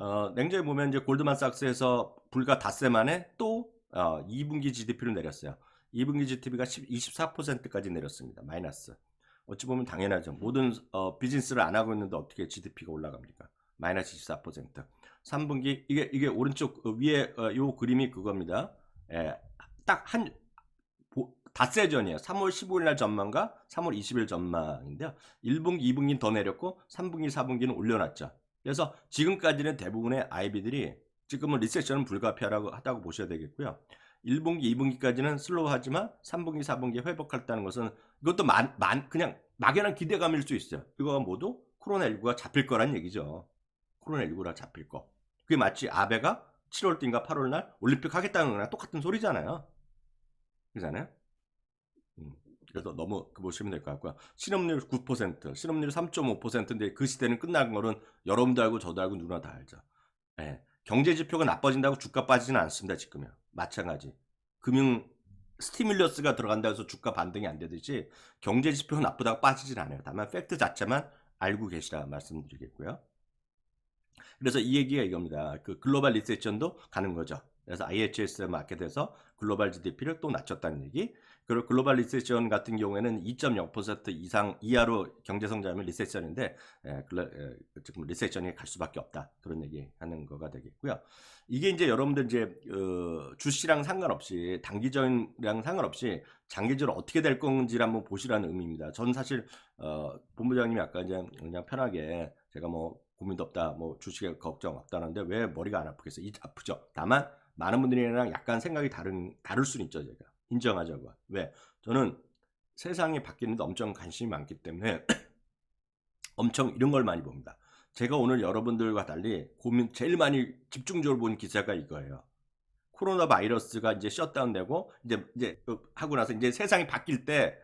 어, 냉정히 보면 이제 골드만삭스에서 불과 닷새 만에 또 어, 2분기 GDP를 내렸어요. 2분기 GDP가 24%까지 내렸습니다. 마이너스. 어찌 보면 당연하죠. 모든 어, 비즈니스를 안 하고 있는데 어떻게 GDP가 올라갑니까? 마이너스 24%. 3분기 이게 이게 오른쪽 어, 위에 어, 요 그림이 그겁니다. 예, 딱한 닷새 전이에요. 3월 15일 날 전망과 3월 20일 전망인데요. 1분기, 2분기는 더 내렸고 3분기, 4분기는 올려놨죠. 그래서 지금까지는 대부분의 IB들이 지금은 리세션은 불가피하다고 하다고 보셔야 되겠고요. 1분기, 2분기까지는 슬로우하지만 3분기, 4분기 회복했다는 것은 이것도 만, 만 그냥 막연한 기대감일 수 있어요. 이거 모두 코로나19가 잡힐 거란 얘기죠. 코로나19라 잡힐 거. 그게 마치 아베가 7월 띠인가 8월 날 올림픽 하겠다는 거랑 똑같은 소리잖아요. 그잖아요. 음, 그래서 너무 그 보시면 될 것 같고요. 실업률 9%, 실업률 3.5%인데 그 시대는 끝난 거는 여러분도 알고 저도 알고 누구나 다 알죠. 예. 경제 지표가 나빠진다고 주가 빠지지는 않습니다. 지금요. 마찬가지. 금융 스티뮬러스가 들어간다 해서 주가 반등이 안 되듯이 경제 지표가 나쁘다고 빠지진 않아요. 다만 팩트 자체만 알고 계시라 말씀드리겠고요. 그래서 이 얘기가 이겁니다. 그 글로벌 리세션도 가는 거죠. 그래서 IHS 마켓에서 글로벌 GDP를 또 낮췄다는 얘기. 그리고 글로벌 리세션 같은 경우에는 2.0% 이상 이하로 경제 성장하면 리세션인데 에, 글로, 에, 지금 리세션이 갈 수밖에 없다 그런 얘기 하는 거가 되겠고요. 이게 이제 여러분들 이제 어, 주시랑 상관없이 단기적이랑 상관없이 장기적으로 어떻게 될 건지를 한번 보시라는 의미입니다. 전 사실 어, 본부장님이 아까 이제 그냥 편하게 제가 뭐 고민도 없다, 뭐 주식에 걱정 없다는데 왜 머리가 안 아프겠어요? 이 아프죠. 다만 많은 분들이랑 약간 생각이 다른 다를 수는 있죠, 제가. 인정하자고. 왜? 저는 세상이 바뀌는데 엄청 관심이 많기 때문에 엄청 이런 걸 많이 봅니다. 제가 오늘 여러분들과 달리 고민 제일 많이 집중적으로 본 기사가 이거예요. 코로나 바이러스가 이제 셧다운되고 이제 이제 하고 나서 이제 세상이 바뀔 때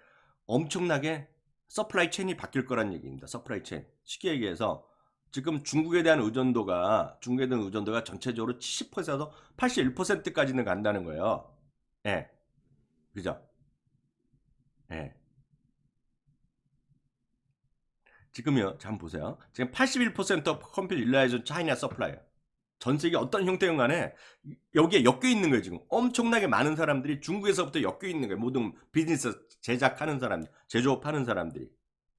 엄청나게 서플라이 체인이 바뀔 거란 얘기입니다. 서플라이 체인. 쉽게 얘기해서 지금 중국에 대한 의존도가 중국에 대한 의존도가 전체적으로 70%에서 81%까지는 간다는 거예요. 예. 그죠? 예. 지금요, 잠 보세요. 지금 81% 컴퓨터 일라이전 차이나 서플라이어. 전 세계 어떤 형태든 간에 여기에 엮여 있는 거예요, 지금. 엄청나게 많은 사람들이 중국에서부터 엮여 있는 거예요. 모든 비즈니스 제작하는 사람들, 제조업 하는 사람들이.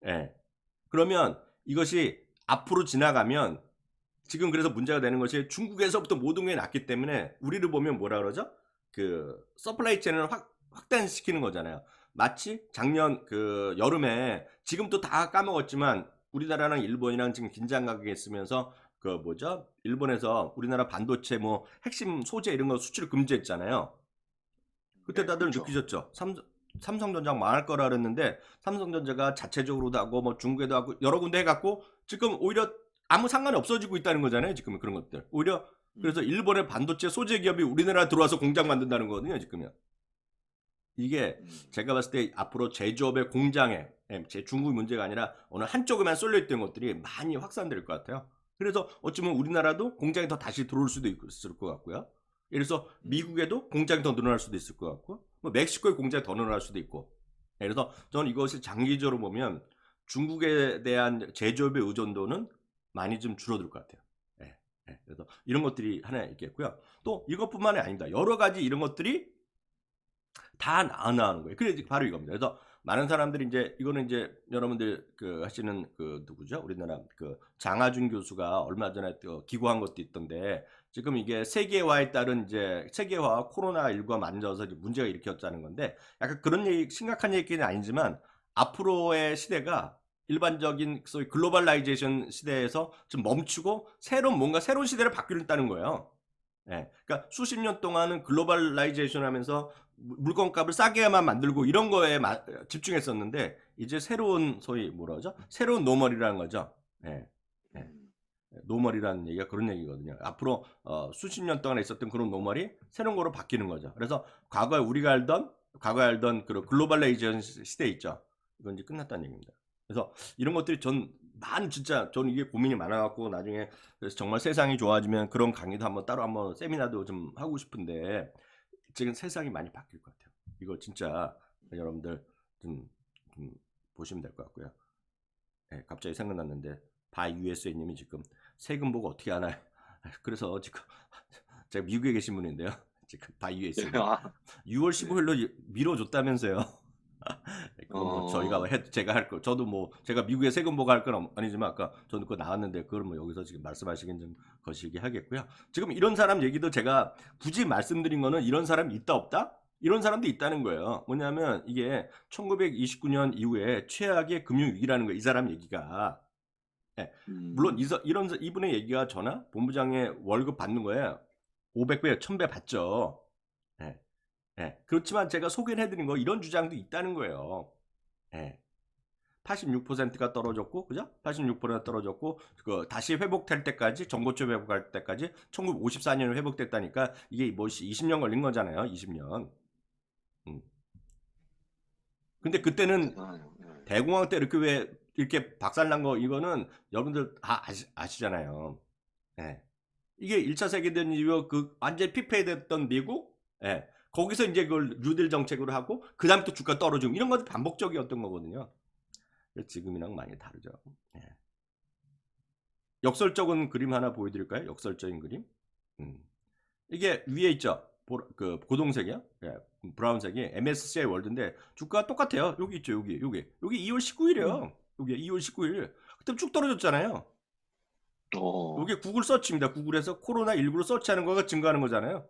예. 그러면 이것이 앞으로 지나가면 지금 그래서 문제가 되는 것이 중국에서부터 모든 게 났기 때문에 우리를 보면 뭐라 그러죠? 그 서플라이 체인을 확 확단시키는 거잖아요. 마치 작년 그 여름에 지금 또다 까먹었지만 우리나라랑 일본이랑 지금 긴장감이 있으면서 그 뭐죠? 일본에서 우리나라 반도체 뭐 핵심 소재 이런 거 수출 금지했잖아요. 그때 네, 다들 그렇죠. 느끼셨죠? 삼성 삼성전자 망할 거라 그랬는데 삼성전자가 자체적으로도 하고 뭐 중국에도 하고 여러 군데 해갖고 지금 오히려 아무 상관이 없어지고 있다는 거잖아요. 지금 그런 것들. 오히려 그래서 일본의 반도체 소재 기업이 우리나라 들어와서 공장 만든다는 거거든요. 지금요. 이게 음. 제가 봤을 때 앞으로 제조업의 공장에 예, 제 중국 문제가 아니라 어느 한쪽에만 쏠려 있던 것들이 많이 확산될 것 같아요. 그래서 어찌보면 우리나라도 공장이 더 다시 들어올 수도 있을 것 같고요. 예를 들어서 미국에도 공장이 더 늘어날 수도 있을 것 같고, 뭐 멕시코에 공장이 더 늘어날 수도 있고. 예, 그래서 저는 이것을 장기적으로 보면 중국에 대한 제조업의 의존도는 많이 좀 줄어들 것 같아요. 예, 예. 그래서 이런 것들이 하나 있겠고요. 또 이것뿐만이 아닙니다. 여러 가지 이런 것들이 다 나나오는 거예요. 그래 바로 이겁니다. 그래서 많은 사람들이 이제 이거는 이제 여러분들 그 하시는 그 누구죠? 우리나라 그 장하준 교수가 얼마 전에 또 기고한 것도 있던데 지금 이게 세계화에 따른 이제 세계화와 코로나 19가 만져서 이제 문제가 일으켰다는 건데 약간 그런 얘기 심각한 얘기는 아니지만 앞으로의 시대가 일반적인 소위 글로벌라이제이션 시대에서 좀 멈추고 새로운 뭔가 새로운 시대를 바뀌었다는 거예요. 예. 그러니까 수십 년 동안은 글로벌라이제이션 하면서 물- 물건값을 싸게만 만들고 이런 거에 마- 집중했었는데 이제 새로운 소위 뭐라 그러죠? 새로운 노멀이라는 거죠. 예. 예. 음. 노멀이라는 얘기가 그런 얘기거든요. 앞으로 어, 수십 년 동안 있었던 그런 노멀이 새로운 거로 바뀌는 거죠. 그래서 과거에 우리가 알던 과거에 알던 그 글로벌라이제이션 시- 시대 있죠. 이건 이제 끝났다는 얘기입니다. 그래서 이런 것들이 전 많은 진짜 저는 이게 고민이 많아갖고 나중에 정말 세상이 좋아지면 그런 강의도 한번 따로 한번 세미나도 좀 하고 싶은데 지금 세상이 많이 바뀔 것 같아요. 이거 진짜 여러분들 좀, 좀 보시면 될 것 같고요. 예, 갑자기 생각났는데 바이 USA님이 지금 세금 보고 어떻게 하나요? 그래서 지금 제가 미국에 계신 분인데요. 지금 다 위에 있습니다. 아, 6월 15일로 미뤄줬다면서요. 뭐 어. 저희가 해, 제가 할 거, 저도 뭐 제가 미국에 세금 보고할 건 아니지만 아까 저는 그거 나왔는데 그걸 뭐 여기서 지금 말씀하시긴 좀 거시기 하겠고요. 지금 이런 사람 얘기도 제가 굳이 말씀드린 거는 이런 사람이 있다 없다? 이런 사람도 있다는 거예요. 뭐냐면 이게 1929년 이후에 최악의 금융위기라는 거예요. 이 사람 얘기가. 음, 물론 이서, 이런 이분의 얘기가 저나 본부장의 월급 받는 거에 500배, 1000배 받죠. 예. 예. 그렇지만 제가 소개를 해드린 거 이런 주장도 있다는 거예요. 예. 86%가 떨어졌고, 그죠? 86%가 떨어졌고, 그 다시 회복될 때까지, 정보점 회복할 때까지 1954년에 회복됐다니까 이게 뭐 20년 걸린 거잖아요. 20년. 음. 근데 그때는. 예. 대공황 때 이렇게 왜 이렇게 박살난 거 이거는 여러분들 다 아시, 잖아요 예. 이게 1차 세계대전 이후 그 완전 피폐됐던 미국, 예. 거기서 이제 그걸 뉴딜 정책으로 하고 그 다음 또 주가 떨어지고 이런 것도 반복적이었던 거거든요. 지금이랑 많이 다르죠. 예. 역설적인 그림 하나 보여드릴까요? 역설적인 그림. 음. 이게 위에 있죠. 보- 그 고동색이요. 예, 브라운색이 MSCI 월드인데 주가가 똑같아요. 여기 있죠. 여기 여기 여기 2월 19일이에요. 여기 2월 19일. 그때 쭉 떨어졌잖아요. 어, 이게 구글 서치입니다. 구글에서 코로나 19로 서치하는 거가 증가하는 거잖아요.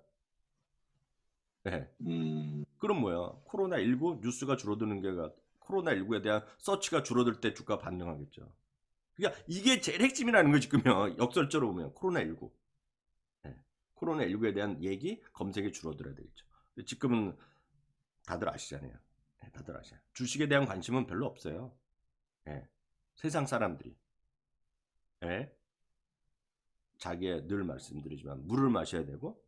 네. 음, 그럼 뭐야? 코로나 19 뉴스가 줄어드는 게 코로나 19에 대한 서치가 줄어들 때 주가 반등하겠죠. 그러니까 이게 제일 핵심이라는 거지 지금요. 역설적으로 보면 코로나 19. 코로나 19에 대한 얘기 검색이 줄어들어야 되겠죠. 지금은 다들 아시잖아요. 네, 다들 아시잖아요. 주식에 대한 관심은 별로 없어요. 예. 세상 사람들이. 예. 자기의 늘 말씀드리지만 물을 마셔야 되고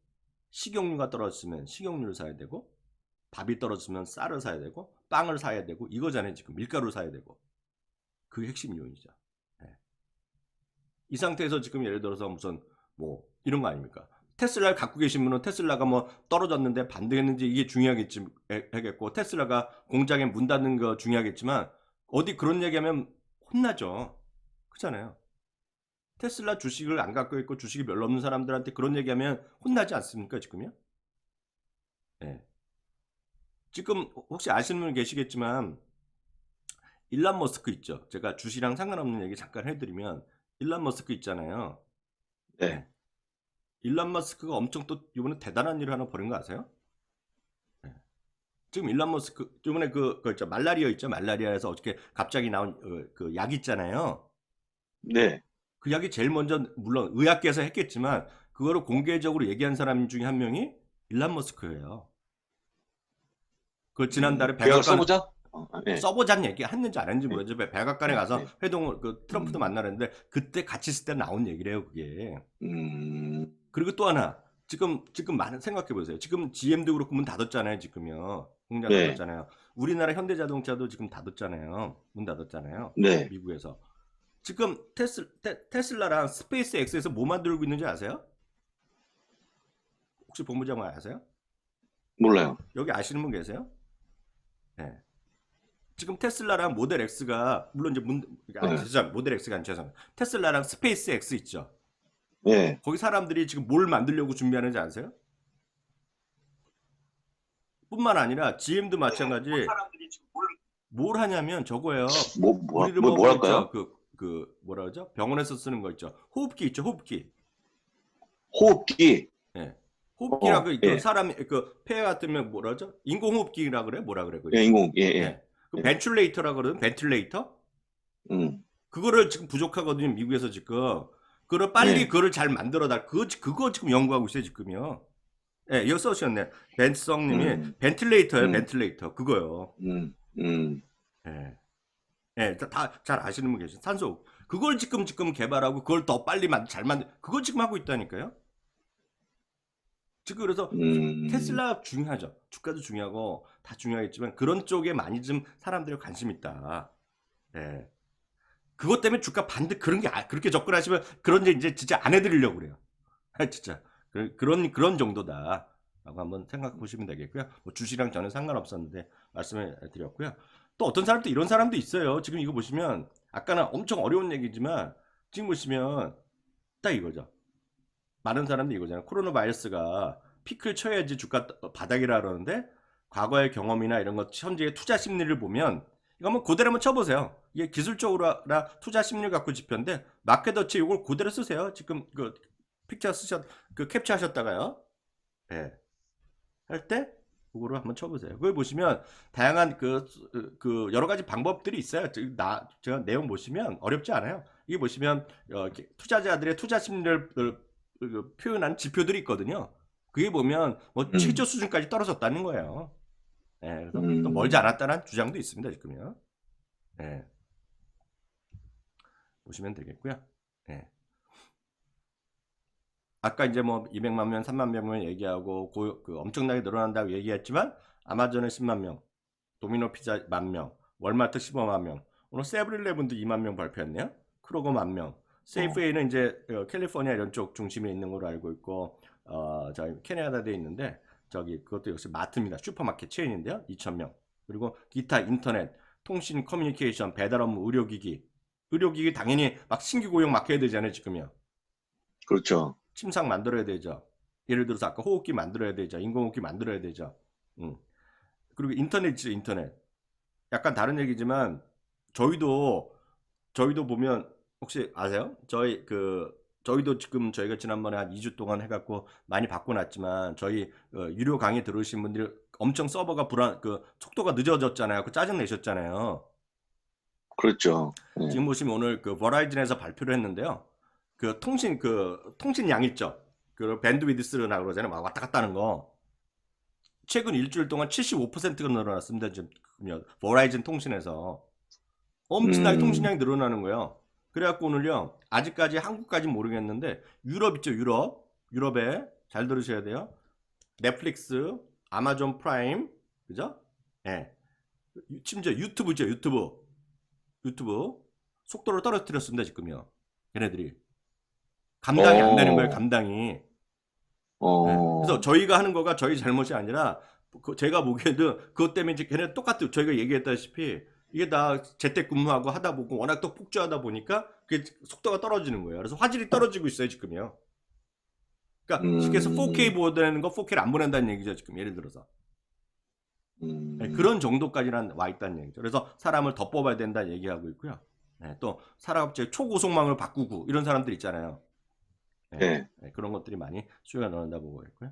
식용유가 떨어졌으면 식용유를 사야 되고 밥이 떨어지면 쌀을 사야 되고 빵을 사야 되고 이거잖아요 지금 밀가루를 사야 되고 그게 핵심 요인이죠. 예. 이 상태에서 지금 예를 들어서 무슨 뭐 이런 거 아닙니까? 테슬라를 갖고 계신 분은 테슬라가 뭐 떨어졌는데 반등했는지 이게 중요하겠지 하겠고 테슬라가 공장에 문 닫는 거 중요하겠지만 어디 그런 얘기하면 혼나죠. 그렇잖아요 테슬라 주식을 안 갖고 있고 주식이 별로 없는 사람들한테 그런 얘기하면 혼나지 않습니까 지금요? 예. 지금 혹시 아시는 분 계시겠지만 일란 머스크 있죠. 제가 주식이랑 상관없는 얘기 잠깐 해드리면 일란 머스크 있잖아요. 네. 일란 머스크가 엄청 또 이번에 대단한 일을 하나 벌인 거 아세요? 예. 지금 일란 머스크 이번에 그, 그 있죠 말라리아 있죠 말라리아에서 어떻게 갑자기 나온 어, 그약 있잖아요. 네, 그 약이 제일 먼저 물론 의학계에서 했겠지만 그거를 공개적으로 얘기한 사람 중에 한 명이 일란 머스크예요. 그 지난달에 계약 백악관 써보자. 어, 네. 써보자는 얘기 했는지 안 했는지 네. 모르겠지만 백악관에 가서 네. 회동을 그 트럼프도 음. 만나는데 그때 같이 있을 때 나온 얘기래요 그게. 음, 그리고 또 하나 지금 지금 많은 생각해 보세요. 지금 GM도 그렇고 문 닫았잖아요 지금요. 공장 네. 닫았잖아요. 우리나라 현대자동차도 지금 닫았잖아요. 문 닫았잖아요. 네, 미국에서. 지금 테슬, 테, 슬라랑 스페이스 X에서 뭐 만들고 있는지 아세요? 혹시 본부장관 아세요? 몰라요. 여기 아시는 분 계세요? 네. 지금 테슬라랑 모델 X가 물론 이제 문 아니 네. 죄송 모델 X가 아니 죄송 테슬라랑 스페이스 X 있죠. 네, 거기 사람들이 지금 뭘 만들려고 준비하는지 아세요? 뿐만 아니라 GM도 마찬가지. 뭘 하냐면 저거예요. 뭐, 뭐, 뭐, 뭐뭐 있죠? 할까요? 그, 그 뭐라 그러죠? 병원에서 쓰는 거 있죠. 호흡기 있죠. 호흡기. 호흡기. 호흡기라고 어, 그 예. 사람 그폐 같으면 뭐라 그러죠? 인공호흡기라 그래? 뭐라 그래? 그거? 예, 인공, 예, 예. 예. 그 예. 벤틀레이터라 그러든 벤틀레이터? 음, 그거를 지금 부족하거든요. 미국에서 지금. 그걸 빨리 네. 그거를 잘 만들어 달. 그거 그거 지금 연구하고 있어요, 지금요. 예, 여기 써주셨네. 벤성 님이 음. 벤틀레이터예요, 음. 벤틀레이터. 그거요. 음, 음, 예. 예, 다 잘 아시는 분 계신 산소. 그걸 지금 지금 개발하고 그걸 더 빨리 만, 잘 만들. 그걸 지금 하고 있다니까요. 지금 그래서 음. 테슬라 중요하죠. 주가도 중요하고 다 중요하겠지만 그런 쪽에 많이 좀 사람들이 관심 있다. 예. 그것 때문에 주가 반대 그런 게 아- 그렇게 접근하시면 그런 게 이제 진짜 안 해드리려고 그래요. 아, 진짜 그, 그런 그런 정도다. 라고 한번 생각해 보시면 되겠고요. 뭐 주식이랑 전혀 상관없었는데 말씀을 드렸고요. 또 어떤 사람 도 이런 사람도 있어요. 지금 이거 보시면 아까는 엄청 어려운 얘기지만 지금 보시면 딱 이거죠. 많은 사람들이 이거잖아요. 코로나 바이러스가 피크를 쳐야지 주가 떠- 바닥이라 그러는데 과거의 경험이나 이런 것 현재의 투자 심리를 보면 이거 한번 그대로 한번 쳐보세요. 이게 기술적으로나 투자 심리 갖고 지표인데 마켓워치 이걸 그대로 쓰세요. 지금 그 픽처 쓰셨 그 캡처하셨다가요. 예. 할때 그거를 한번 쳐보세요. 그걸 보시면 다양한 그, 그 여러 가지 방법들이 있어요. 저- 나 제가 내용 보시면 어렵지 않아요. 이게 보시면 어, 투자자들의 투자 심리를 그, 그 표현한 지표들이 있거든요. 그게 보면 뭐 음. 최저 수준까지 떨어졌다는 거예요. 예, 그래서 음. 또 멀지 않았다는 주장도 있습니다. 지금요. 예. 보시면 되겠고요. 예. 아까 이제 뭐 200만 명, 3만 명을 얘기하고 고, 그 엄청나게 늘어난다고 얘기했지만 아마존은 10만 명, 도미노 피자 만 명, 월마트 15만 명, 오늘 세브일레븐도 2만 명 발표했네요. 크로거 만 명. 세이프웨이는 이제 어, 캘리포니아 이런 쪽 중심에 있는 걸로 알고 있고 어, 저희 캐나다에 있는데 저기 그것도 역시 마트입니다. 슈퍼마켓 체인인데요. 2천 명. 그리고 기타 인터넷, 통신, 커뮤니케이션, 배달 업무, 의료기기. 의료기기 당연히 막 신규 고용 막 해야 되잖아요, 지금요. 그렇죠. 침상 만들어야 되죠. 예를 들어서 아까 호흡기 만들어야 되죠. 인공호흡기 만들어야 되죠. 음. 그리고 인터넷 있죠, 인터넷. 약간 다른 얘기지만 저희도 저희도 보면 혹시 아세요? 저희 그 저희도 지금 저희가 지난번에 한 2주 동안 해갖고 많이 바꿔놨지만 저희 어, 유료 강의 들으신 분들이 엄청 서버가 불안 그 속도가 늦어졌잖아요. 그 짜증 내셨잖아요. 그렇죠. 네. 지금 보시면 오늘 그 버라이즌에서 발표를 했는데요. 그 통신 그 통신 양 있죠. 그 밴드위드스나 그러잖아요. 막 왔다 갔다 하는 거. 최근 일주일 동안 75%가 늘어났습니다. 지금 버라이즌 통신에서 엄청나게 음. 통신량이 늘어나는 거예요. 그래갖고 오늘요. 아직까지 한국까지 모르겠는데 유럽 있죠. 유럽. 유럽에 잘 들으셔야 돼요. 넷플릭스, 아마존 프라임, 그죠? 예. 심지어 유튜브죠. 유튜브. 유튜브 속도를 떨어뜨렸습니다 지금요 얘네들이 감당이 안 되는 어. 거예요 감당이 어. 네. 그래서 저희가 하는 거가 저희 잘못이 아니라 그 제가 보기에도 그것 때문에 이제 걔네 똑같은 저희가 얘기했다시피 이게 다 재택근무하고 하다 보고 워낙 또 폭주하다 보니까 그게 속도가 떨어지는 거예요 그래서 화질이 떨어지고 있어요 지금요 그러니까 음. 쉽게 해서 4K 보내는 거 4K를 안 보낸다는 얘기죠 지금 예를 들어서 음. 네, 그런 정도까지는 와 있다는 얘기죠. 그래서 사람을 더 뽑아야 된다 얘기하고 있고요. 네, 또 사람업체 초고속망을 바꾸고 이런 사람들 있잖아요. 네, 네. 네, 그런 것들이 많이 수요가 늘어난다 보고 있고요.